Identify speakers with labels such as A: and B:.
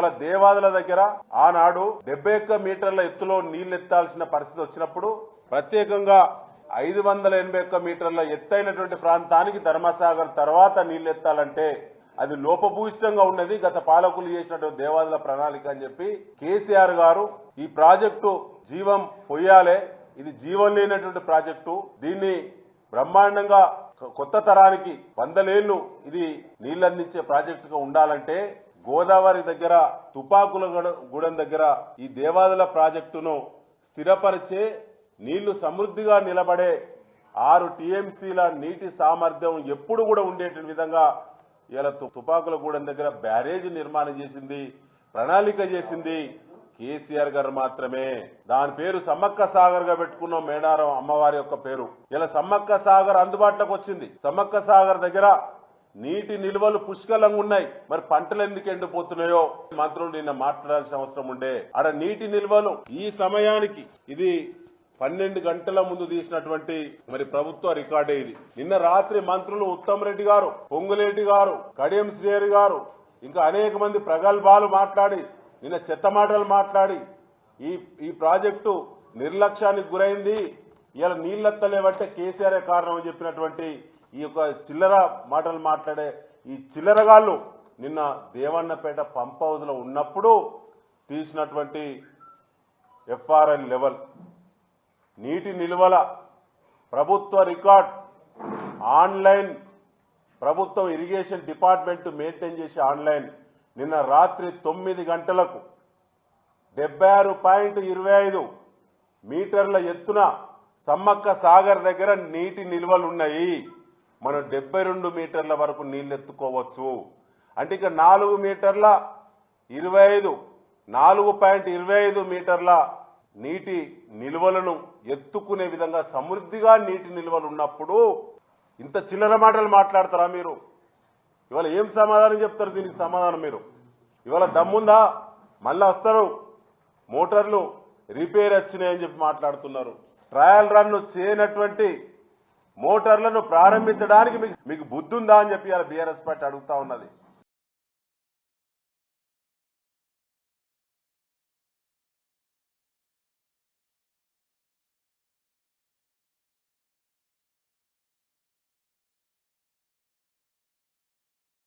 A: ఇవాళ దేవాదుల దగ్గర ఆనాడు డెబ్బై ఒక్క మీటర్ల ఎత్తులో నీళ్ళెత్తాల్సిన పరిస్థితి వచ్చినప్పుడు ప్రత్యేకంగా ఐదు వందల ఎనభై ఒక్క మీటర్ల ఎత్తైనటువంటి ప్రాంతానికి ధర్మసాగర్ తర్వాత నీళ్ళెత్తాలంటే అది లోపభూయిష్టంగా ఉన్నది. గత పాలకులు చేసినటువంటి దేవాదుల ప్రణాళిక అని చెప్పి కేసీఆర్ గారు ఈ ప్రాజెక్టు జీవం పొయ్యాలే. ఇది జీవం లేనటువంటి ప్రాజెక్టు. దీన్ని బ్రహ్మాండంగా కొత్త తరానికి వందలేళ్ళు ఇది నీళ్ళందించే ప్రాజెక్టుగా ఉండాలంటే గోదావరి దగ్గర తుపాకుల గూడెం దగ్గర ఈ దేవాదుల ప్రాజెక్టును స్థిరపరిచే నీళ్ళు సమృద్ధిగా నిలబడే ఆరు టీఎంసీల నీటి సామర్థ్యం ఎప్పుడు కూడా ఉండేటి విధంగా ఇలా తుపాకుల గూడెం దగ్గర బ్యారేజ్ నిర్మాణం చేసింది ప్రణాళిక చేసింది కేసీఆర్ గారు మాత్రమే. దాని పేరు సమ్మక్క సాగర్గా పెట్టుకున్నాం మేడారం అమ్మవారి యొక్క పేరు. ఇలా సమ్మక్క సాగర్ అందుబాటులోకి వచ్చింది. సమ్మక్క సాగర్ దగ్గర నీటి నిల్వలు పుష్కలంగా ఉన్నాయి. మరి పంటలు ఎందుకు ఎండిపోతున్నాయో? మంత్రులు నిన్న మాట్లాడాల్సిన అవసరం ఉండే. ఆడ నీటి నిల్వలు ఈ సమయానికి ఇది పన్నెండు గంటల ముందు తీసినటువంటి మరి ప్రభుత్వ రికార్డే ఇది. నిన్న రాత్రి మంత్రులు ఉత్తమ్ రెడ్డి గారు పొంగులేటి గారు కడియం శ్రీహరి గారు ఇంకా అనేక మంది ప్రగల్భాలు మాట్లాడి నిన్న చెత్త మాటలు మాట్లాడి ఈ ఈ ప్రాజెక్టు నిర్లక్ష్యానికి గురైంది. ఇలా నీళ్ళెత్తలేవంటే కేసీఆర్ కారణం అని చెప్పినటువంటి ఈ యొక్క చిల్లర మాటలు మాట్లాడే ఈ చిల్లరగాళ్ళు నిన్న దేవన్నపేట పంప్ హౌస్లో ఉన్నప్పుడు తీసినటువంటి ఎఫ్ఆర్ఎల్ లెవెల్ నీటి నిల్వల ప్రభుత్వ రికార్డ్ ఆన్లైన్ ప్రభుత్వం ఇరిగేషన్ డిపార్ట్మెంట్ మెయింటైన్ చేసే ఆన్లైన్ నిన్న రాత్రి తొమ్మిది గంటలకు డెబ్బై ఆరు పాయింట్ ఇరవై ఐదు మీటర్ల ఎత్తున సమ్మక్క సాగర్ దగ్గర నీటి నిల్వలు ఉన్నాయి. మనం డెబ్బై రెండు మీటర్ల వరకు నీళ్ళు ఎత్తుకోవచ్చు అంటే ఇక నాలుగు మీటర్ల ఇరవై ఐదు నాలుగు పాయింట్ ఇరవై ఐదు మీటర్ల నీటి నిల్వలను ఎత్తుకునే విధంగా సమృద్ధిగా నీటి నిల్వలు ఉన్నప్పుడు ఇంత చిల్లర మాటలు మాట్లాడతారా మీరు? ఇవాళ ఏం సమాధానం చెప్తారు దీనికి సమాధానం మీరు? ఇవాళ దమ్ముందా? మళ్ళీ వస్తారు. మోటార్లు రిపేర్ వచ్చినాయని చెప్పి మాట్లాడుతున్నారు. ట్రయల్ రన్ను చేయనటువంటి మోటార్లను ప్రారంభించడానికి మీకు మీకు బుద్ధి ఉందా అని చెప్పి బీఆర్ఎస్ పార్టీ అడుగుతా ఉన్నది.